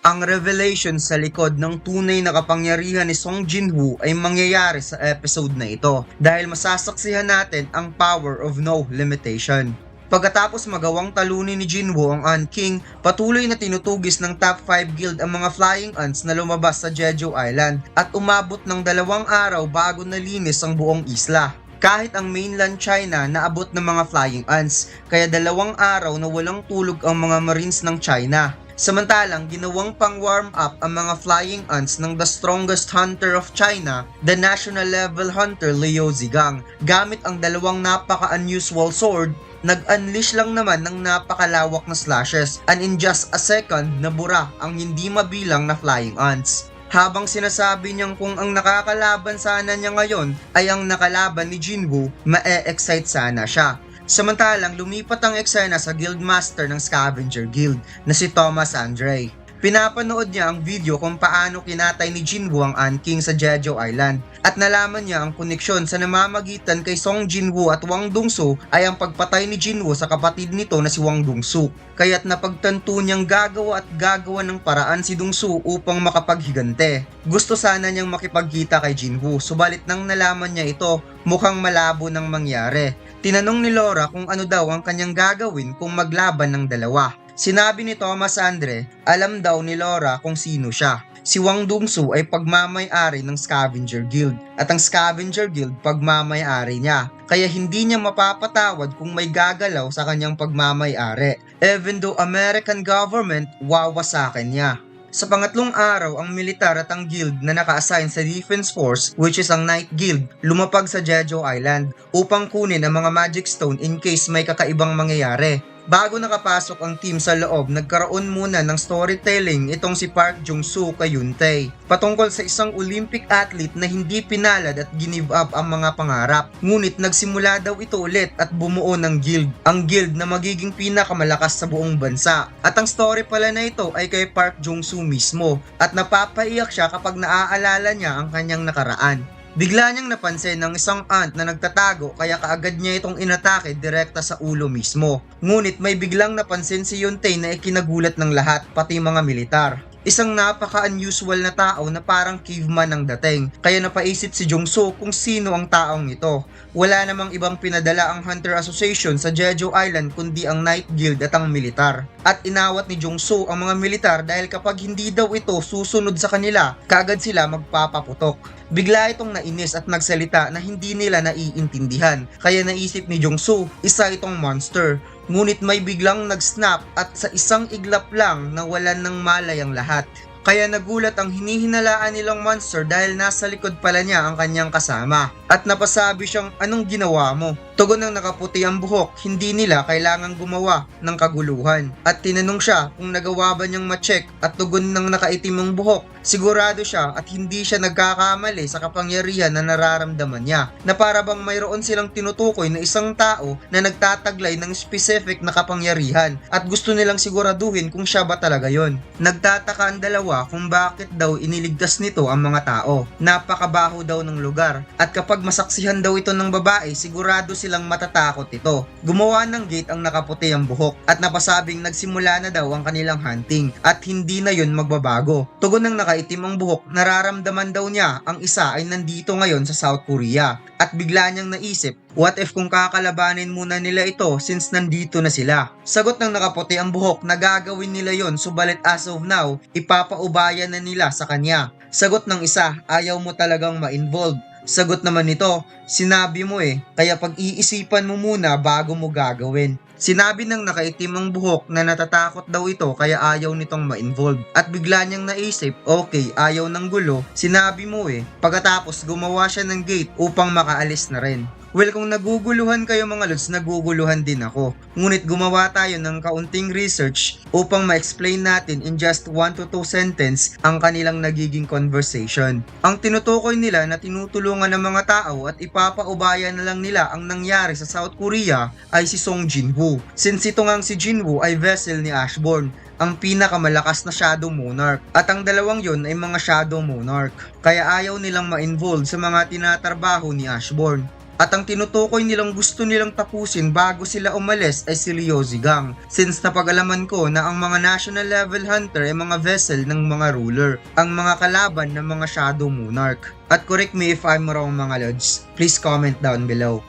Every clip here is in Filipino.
Ang revelation sa likod ng tunay na kapangyarihan ni Song Jinwoo ay mangyayari sa episode na ito dahil masasaksihan natin ang power of no limitation. Pagkatapos magawang talunin ni Jinwoo ang Ant King, patuloy na tinutugis ng top 5 guild ang mga flying ants na lumabas sa Jeju Island at umabot ng dalawang araw bago nalinis ang buong isla. Kahit ang mainland China naabot ng mga flying ants, kaya dalawang araw na walang tulog ang mga marines ng China. Samantalang ginawang pang-warm up ang mga flying ants ng the strongest hunter of China, the national level hunter Liu Zigang. Gamit ang dalawang napaka-unusual sword, nag-unleash lang naman ng napakalawak na slashes and in just a second nabura ang hindi mabilang na flying ants. Habang sinasabi niyang kung ang nakakalaban sana niya ngayon ay ang nakalaban ni Jinwoo, ma-excite sana siya. Samantalang lumipat ang eksena sa Guildmaster ng Scavenger Guild na si Thomas Andre. Pinapanood niya ang video kung paano kinatay ni Jinwoo ang Ant King sa Jeju Island at nalaman niya ang koneksyon sa namamagitan kay Song Jinwoo at Wang Dongsu ay ang pagpatay ni Jinwoo sa kapatid nito na si Wang Dongsu. Kaya't napagtanto niyang gagawa at gagawa ng paraan si Dongsu upang makapaghigante. Gusto sana niyang makipagkita kay Jinwoo subalit nang nalaman niya ito mukhang malabo nang mangyari. Tinanong ni Laura kung ano daw ang kanyang gagawin kung maglaban ng dalawa. Sinabi ni Thomas Andre, alam daw ni Laura kung sino siya. Si Wang Dongsu ay pagmamay-ari ng Scavenger Guild at ang Scavenger Guild pagmamay-ari niya. Kaya hindi niya mapapatawad kung may gagalaw sa kanyang pagmamay-ari. Even though American government wawasakin niya. Sa pangatlong araw, ang militar at ang guild na naka-assign sa Defense Force, which is ang Night Guild, lumapag sa Jeju Island upang kunin ang mga Magic Stone in case may kakaibang mangyayari. Bago nakapasok ang team sa loob, nagkaroon muna ng storytelling itong si Park Jung-soo kay Yuntei patungkol sa isang Olympic athlete na hindi pinalad at ginive up ang mga pangarap. Ngunit nagsimula daw ito ulit at bumuo ng guild, ang guild na magiging pinakamalakas sa buong bansa. At ang story pala na ito ay kay Park Jung-soo mismo at napapaiyak siya kapag naaalala niya ang kanyang nakaraan. Bigla niyang napansin ng isang ant na nagtatago kaya kaagad niya itong inatake direkta sa ulo mismo. Ngunit may biglang napansin si Yuntei na ikinagulat ng lahat, pati mga militar. Isang napaka-unusual na tao na parang caveman ang dating. Kaya napaisip si Jungso kung sino ang taong ito. Wala namang ibang pinadala ang Hunter Association sa Jeju Island kundi ang Night Guild at ang militar. At inawat ni Jungso ang mga militar dahil kapag hindi daw ito susunod sa kanila, kaagad sila magpapaputok. Bigla itong nainis at nagsalita na hindi nila naiintindihan. Kaya naisip ni Jungsu, isa itong monster. Ngunit may biglang nag-snap at sa isang iglap lang nawalan ng malay ang lahat. Kaya nagulat ang hinihinalaan nilang monster dahil nasa likod pala niya ang kanyang kasama. At napasabi siyang anong ginawa mo? Tugon ng nakaputi ang buhok, hindi nila kailangang gumawa ng kaguluhan. At tinanong siya kung nagawa ba niyang ma-check at tugon ng nakaitim ang buhok. Sigurado siya at hindi siya nagkakamali sa kapangyarihan na nararamdaman niya. Na para bang mayroon silang tinutukoy na isang tao na nagtataglay ng specific na kapangyarihan at gusto nilang siguraduhin kung siya ba talaga yon. Nagtataka ang dalawa kung bakit daw iniligtas nito ang mga tao. Napakabaho daw ng lugar at kapag masaksihan daw ito ng babae sigurado silang matatakot ito. Gumawa ng gate ang nakaputi ang buhok at napasabing nagsimula na daw ang kanilang hunting at hindi na yon magbabago. Tugon ng nakaitim ang buhok, nararamdaman daw niya ang isa ay nandito ngayon sa South Korea. At bigla niyang naisip, what if kung kakalabanin muna nila ito since nandito na sila? Sagot ng nakaputi ang buhok na gagawin nila yon subalit as of now, ipapaubayan na nila sa kanya. Sagot ng isa, ayaw mo talagang ma-involve. Sagot naman nito, sinabi mo eh, kaya pag-iisipan mo muna bago mo gagawin. Sinabi ng nakaitim ang buhok na natatakot daw ito kaya ayaw nitong ma-involve. At bigla niyang naisip, okay, ayaw ng gulo, sinabi mo eh. Pagkatapos gumawa siya ng gate upang makaalis na rin. Well, kung naguguluhan kayo mga lods, naguguluhan din ako. Ngunit gumawa tayo ng kaunting research upang ma-explain natin in just 1 to 2 sentence ang kanilang nagiging conversation. Ang tinutukoy nila na tinutulungan ng mga tao at ipapaubayan na lang nila ang nangyari sa South Korea ay si Song Jinwoo. Since ito ngang si Jinwoo ay vessel ni Ashbourne ang pinakamalakas na Shadow Monarch. At ang dalawang yon ay mga Shadow Monarch. Kaya ayaw nilang ma-involve sa mga tinatrabaho ni Ashbourne. At ang tinutukoy nilang gusto nilang tapusin bago sila umalis ay si Liu Zigang. Since napagalaman ko na ang mga national level hunter ay mga vessel ng mga ruler, ang mga kalaban ng mga shadow monarch. At correct me if I'm wrong mga lods, please comment down below.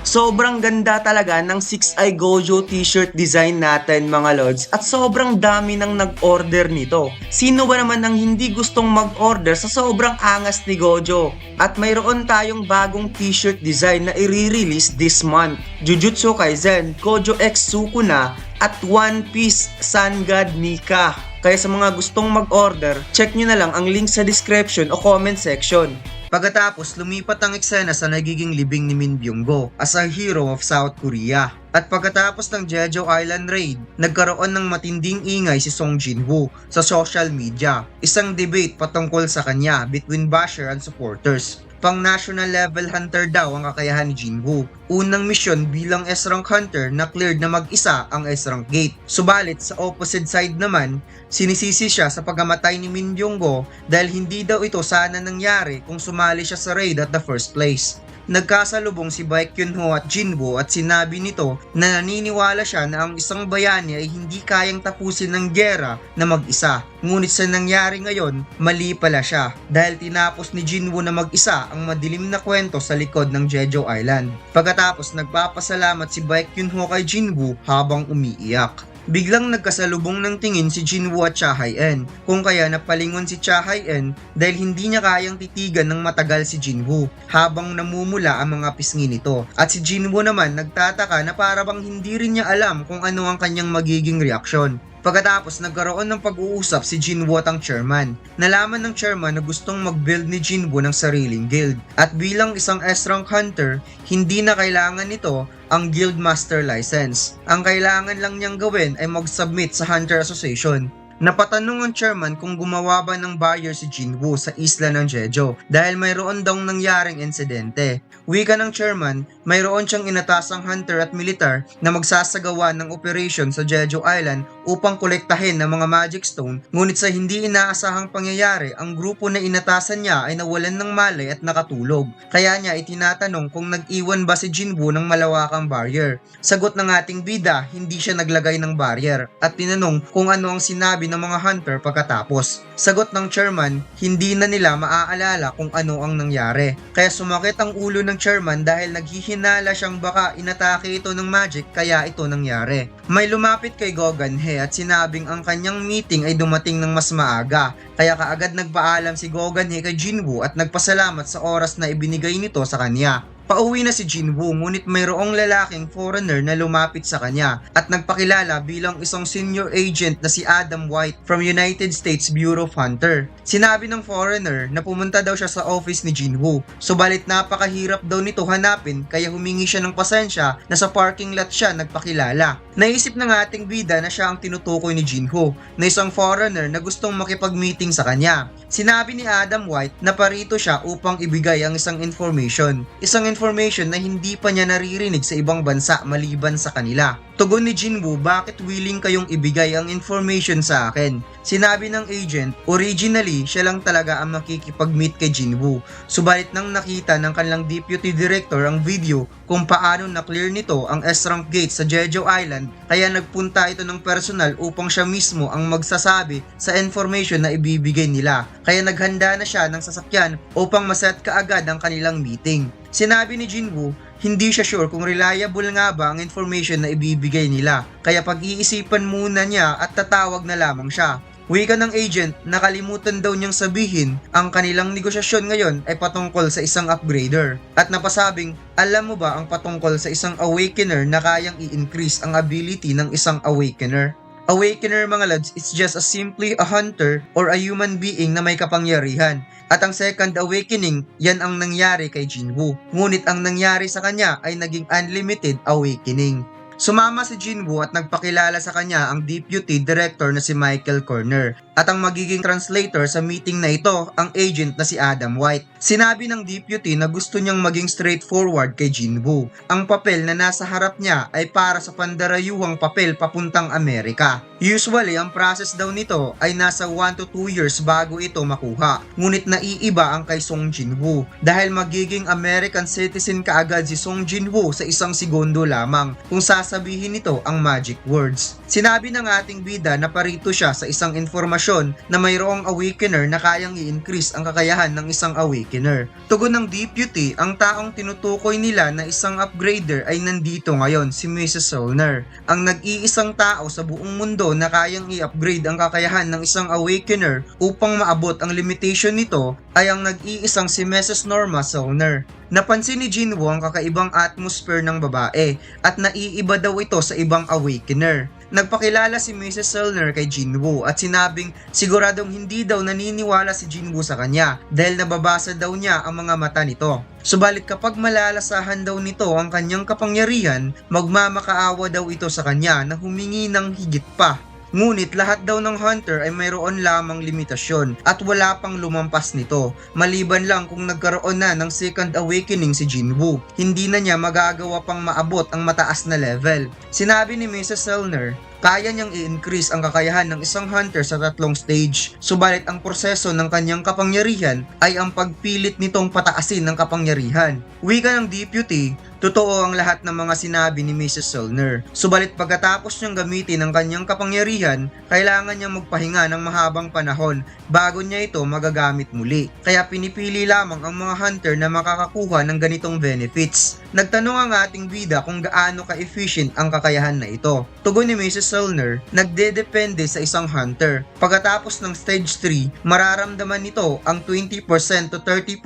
Sobrang ganda talaga ng 6i Gojo t-shirt design natin mga lods at sobrang dami nang nag-order nito. Sino ba naman ang hindi gustong mag-order sa sobrang angas ni Gojo? At mayroon tayong bagong t-shirt design na i-release this month. Jujutsu Kaisen, Gojo X Sukuna at One Piece Sun God Nika. Kaya sa mga gustong mag-order, check nyo na lang ang link sa description o comment section. Pagkatapos, lumipat ang eksena sa nagiging libing ni Min Byung-go as a hero of South Korea. At pagkatapos ng Jeju Island raid, nagkaroon ng matinding ingay si Song Jin-woo sa social media. Isang debate patungkol sa kanya between basher and supporters. Pang national level hunter daw ang kakayahan ni Jinwoo. Unang misyon bilang S-rank hunter na cleared na mag-isa ang S-rank gate. Subalit sa opposite side naman, sinisisi siya sa pagkamatay ni Min Byung-go dahil hindi daw ito sana nangyari kung sumali siya sa raid at the first place. Nagkasalubong si Baek Kyun-ho at Jinwoo at sinabi nito na naniniwala siya na ang isang bayani ay hindi kayang tapusin ng gera na mag-isa. Ngunit sa nangyari ngayon, mali pala siya dahil tinapos ni Jinwoo na mag-isa ang madilim na kwento sa likod ng Jeju Island. Pagkatapos nagpapasalamat si Baek Kyun-ho kay Jinwoo habang umiiyak. Biglang nagkasalubong ng tingin si Jinwoo at Cha Hae-en, kung kaya napalingon si Cha Hae-en dahil hindi niya kayang titigan ng matagal si Jinwoo habang namumula ang mga pisngi nito. At si Jinwoo naman nagtataka na para bang hindi rin niya alam kung ano ang kanyang magiging reaksyon. Pagkatapos nagkaroon ng pag-uusap si Jinwoo at ang chairman. Nalaman ng chairman na gustong mag-build ni Jinwoo ng sariling guild. At bilang isang S-rank hunter, hindi na kailangan nito ang guild master license. Ang kailangan lang niyang gawin ay mag-submit sa Hunter Association. Napatanong ang chairman kung gumawa ba ng barrier si Jinwoo sa isla ng Jeju dahil mayroon daw nangyaring insidente. Wika ng chairman, mayroon siyang inatasang hunter at militar na magsasagawa ng operation sa Jeju Island upang kolektahin ng mga magic stone ngunit sa hindi inaasahang pangyayari ang grupo na inatasan niya ay nawalan ng malay at nakatulog. Kaya niya itinatanong kung nag-iwan ba si Jinwoo ng malawakang barrier. Sagot ng ating bida, hindi siya naglagay ng barrier at tinanong kung ano ang sinabi ng mga hunter pagkatapos. Sagot ng chairman, hindi na nila maaalala kung ano ang nangyari. Kaya sumakit ang ulo ng chairman dahil naghihinala siyang baka inatake ito ng magic kaya ito nangyari. May lumapit kay Gogan He at sinabing ang kanyang meeting ay dumating ng mas maaga. Kaya kaagad nagpaalam si Gogan He kay Jinwoo at nagpasalamat sa oras na ibinigay nito sa kanya. Pauwi na si Jinwoo ngunit mayroong lalaking foreigner na lumapit sa kanya at nagpakilala bilang isang senior agent na si Adam White from United States Bureau of Hunter. Sinabi ng foreigner na pumunta daw siya sa office ni Jinwoo, subalit napakahirap daw nito hanapin kaya humingi siya ng pasensya na sa parking lot siya nagpakilala. Naisip ng ating bida na siya ang tinutukoy ni Jinho na isang foreigner na gustong makipag-meeting sa kanya. Sinabi ni Adam White na parito siya upang ibigay ang isang information. Isang information na hindi pa niya naririnig sa ibang bansa maliban sa kanila. Tugon ni Jinwoo, bakit willing kayong ibigay ang information sa akin? Sinabi ng agent, originally siya lang talaga ang makikipag-meet kay Jinwoo. Subalit nang nakita ng kanilang deputy director ang video kung paano na-clear nito ang S-rank gate sa Jeju Island, kaya nagpunta ito ng personal upang siya mismo ang magsasabi sa information na ibibigay nila. Kaya naghanda na siya ng sasakyan upang maset kaagad ang kanilang meeting. Sinabi ni Jinwoo, hindi siya sure kung reliable nga ba ang information na ibibigay nila. Kaya pag-iisipan muna niya at tatawag na lamang siya. Wika ng agent, nakalimutan daw niyang sabihin ang kanilang negosyasyon ngayon ay patungkol sa isang upgrader. At napasabing, alam mo ba ang patungkol sa isang awakener na kayang i-increase ang ability ng isang awakener? Awakener mga lads, it's just a simply a hunter or a human being na may kapangyarihan. At ang second awakening, yan ang nangyari kay Jinwoo. Ngunit ang nangyari sa kanya ay naging unlimited awakening. Sumama si Jinwoo at nagpakilala sa kanya ang deputy director na si Michael Corner. At ang magiging translator sa meeting na ito, ang agent na si Adam White. Sinabi ng deputy na gusto niyang maging straightforward kay Jinwoo. Ang papel na nasa harap niya ay para sa pandarayuhang papel papuntang Amerika. Usually, ang process daw nito ay nasa 1 to 2 years bago ito makuha. Ngunit naiiba ang kay Song Jinwoo dahil magiging American citizen kaagad si Song Jinwoo sa isang segundo lamang kung sasabihin nito ang magic words. Sinabi ng ating bida na parito siya sa isang informasyon na mayroong awakener na kayang i-increase ang kakayahan ng isang awakener. Tugon ng deputy, ang taong tinutukoy nila na isang upgrader ay nandito ngayon, si Mrs. Solner. Ang nag-iisang tao sa buong mundo na kayang i-upgrade ang kakayahan ng isang awakener upang maabot ang limitation nito ay ang nag-iisang si Mrs. Norma Solner. Napansin ni Jinwoo ang kakaibang atmosphere ng babae at naiiba daw ito sa ibang awakener. Nagpakilala si Mrs. Selner kay Jinwoo at sinabing siguradong hindi daw naniniwala si Jinwoo sa kanya dahil nababasa daw niya ang mga mata nito. Subalit kapag malalasahan daw nito ang kanyang kapangyarihan, magmamakaawa daw ito sa kanya na humingi ng higit pa Ngunit lahat daw ng hunter ay mayroon lamang limitasyon at wala pang lumampas nito, maliban lang kung nagkaroon na ng second awakening si Jinwoo. Hindi na niya magagawa pang maabot ang mataas na level. Sinabi ni Mrs. Selner, kaya niyang i-increase ang kakayahan ng isang hunter sa tatlong stage. Subalit ang proseso ng kanyang kapangyarihan ay ang pagpilit nitong pataasin ng kapangyarihan. Wika ng deputy, totoo ang lahat ng mga sinabi ni Mrs. Selner. Subalit pagkatapos niyang gamitin ang kanyang kapangyarihan, kailangan niyang magpahinga ng mahabang panahon bago niya ito magagamit muli. Kaya pinipili lamang ang mga hunter na makakakuha ng ganitong benefits. Nagtanong ang ating bida kung gaano ka-efficient ang kakayahan na ito. Tugon ni Mrs. Selner, nagdedepende sa isang hunter. Pagkatapos ng stage 3, mararamdaman nito ang 20% to 30%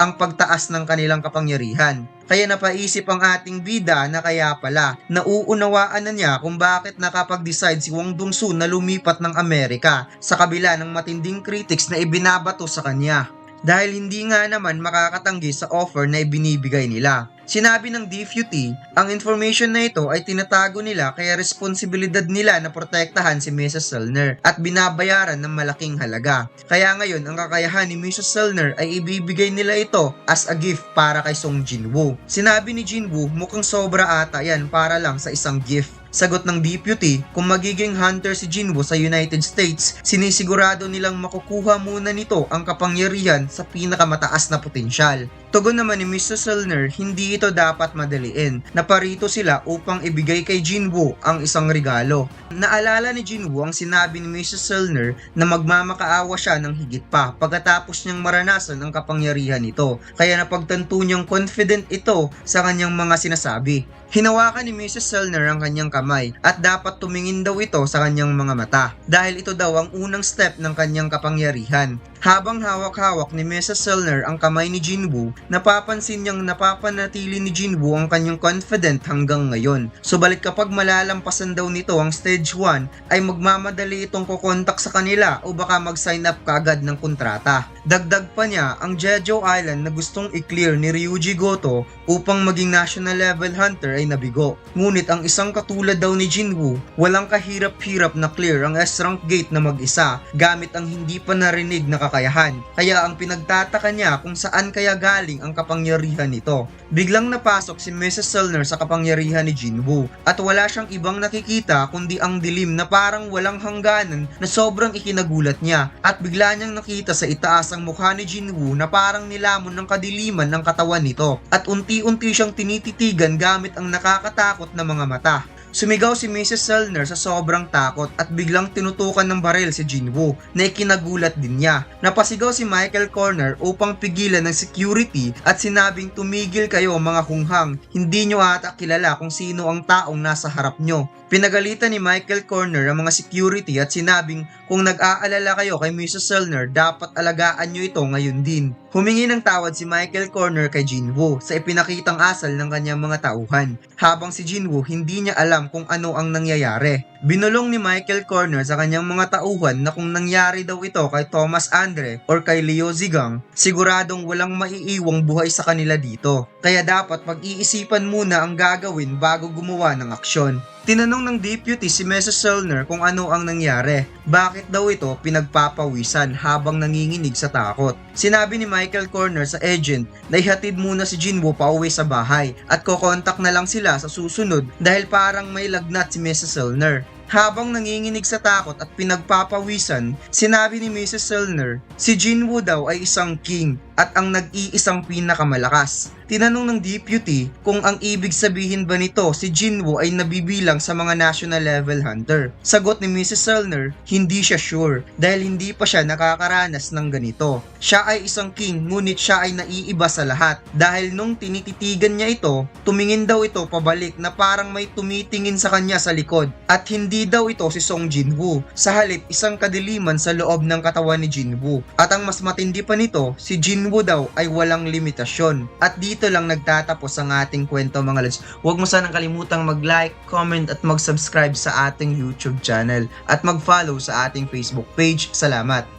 ang pagtaas ng kanilang kapangyarihan. Kaya napaisip ang ating bida na kaya pala, nauunawaan na niya kung bakit nakapag-decide si Wong Dong-su na lumipat ng Amerika sa kabila ng matinding critics na ibinabato sa kanya. Dahil hindi nga naman makakatanggi sa offer na ibinibigay nila. Sinabi ng deputy, ang information na ito ay tinatago nila kaya responsibilidad nila na protektahan si Mrs. Selner at binabayaran ng malaking halaga. Kaya ngayon ang kakayahan ni Mrs. Selner ay ibibigay nila ito as a gift para kay Song Jinwoo. Sinabi ni Jinwoo mukhang sobra ata yan para lang sa isang gift. Sagot ng deputy, kung magiging hunter si Jinwoo sa United States, sinisigurado nilang makukuha muna nito ang kapangyarihan sa pinakamataas na potensyal. Tugon naman ni Mr. Selner, hindi ito dapat madaliin. Naparito sila upang ibigay kay Jinwoo ang isang regalo. Naalala ni Jinwoo ang sinabi ni Mrs. Selner na magmamakaawa siya ng higit pa pagkatapos niyang maranasan ang kapangyarihan nito. Kaya napagtanto niyang confident ito sa kanyang mga sinasabi. Hinawakan ni Mrs. Selner ang kanyang kamay at dapat tumingin daw ito sa kanyang mga mata dahil ito daw ang unang step ng kanyang kapangyarihan. Habang hawak-hawak ni Mrs. Selner ang kamay ni Jinwoo, napapansin niyang napapanatili ni Jinwoo ang kanyang confident hanggang ngayon. Subalit kapag malalampasan daw nito ang stage 1 ay magmamadali itong kukontak sa kanila o baka mag-sign up kaagad ng kontrata. Dagdag pa niya ang Jeju Island na gustong i-clear ni Ryuji Goto upang maging national level hunter ay nabigo. Ngunit ang isang katulad daw ni Jinwoo, walang kahirap-hirap na clear ang S-rank gate na mag-isa gamit ang hindi pa narinig na kakayahan. Kaya ang pinagtataka niya kung saan kaya galing ang kapangyarihan nito. Biglang napasok si Mrs. Selner sa kapangyarihan ni Jinwoo at wala siyang ibang nakikita kundi ang dilim na parang walang hangganan na sobrang ikinagulat niya at bigla niyang nakita sa itaas ang mukha ni Jinwoo na parang nilamon ng kadiliman ng katawan nito at unti-unti siyang tinititigan gamit ang nakakatakot na mga mata. Sumigaw si Mrs. Selner sa sobrang takot at biglang tinutukan ng baril si Jinwoo na ikinagulat din niya. Napasigaw si Michael Corner upang pigilan ng security at sinabing tumigil kayo mga hunghang, hindi nyo ata kilala kung sino ang taong nasa harap nyo. Pinagalitan ni Michael Corner ang mga security at sinabing kung nag-aalala kayo kay Mrs. Selner, dapat alagaan nyo ito ngayon din. Humingi ng tawad si Michael Corner kay Jinwoo sa ipinakitang asal ng kanyang mga tauhan, habang si Jinwoo hindi niya alam kung ano ang nangyayari. Binulong ni Michael Corner sa kanyang mga tauhan na kung nangyari daw ito kay Thomas Andre or kay Leo Zigang, siguradong walang maiiwang buhay sa kanila dito. Kaya dapat pag-iisipan muna ang gagawin bago gumawa ng aksyon. Tinanong ng deputy si Mrs. Selner kung ano ang nangyari. Bakit daw ito pinagpapawisan habang nanginginig sa takot. Sinabi ni Michael Corner sa agent na ihatid muna si Jinwoo pauwi sa bahay at kokontak na lang sila sa susunod dahil parang may lagnat si Mrs. Selner. Habang nanginginig sa takot at pinagpapawisan, sinabi ni Mrs. Selner, si Jinwoo daw ay isang king at ang nag-iisang pinakamalakas. Tinanong ng deputy kung ang ibig sabihin ba nito si Jinwoo ay nabibilang sa mga national level hunter. Sagot ni Mrs. Selner, hindi siya sure dahil hindi pa siya nakakaranas ng ganito. Siya ay isang king ngunit siya ay naiiba sa lahat dahil nung tinititigan niya ito, tumingin daw ito pabalik na parang may tumitingin sa kanya sa likod at hindi daw ito si Song Jinwoo. Sa halip, isang kadiliman sa loob ng katawan ni Jinwoo. At ang mas matindi pa nito, si Jinwoo daw ay walang limitasyon. At dito lang nagtatapos ang ating kwento mga lods. Huwag mo sanang kalimutang mag-like, comment at mag-subscribe sa ating YouTube channel at mag-follow sa ating Facebook page. Salamat!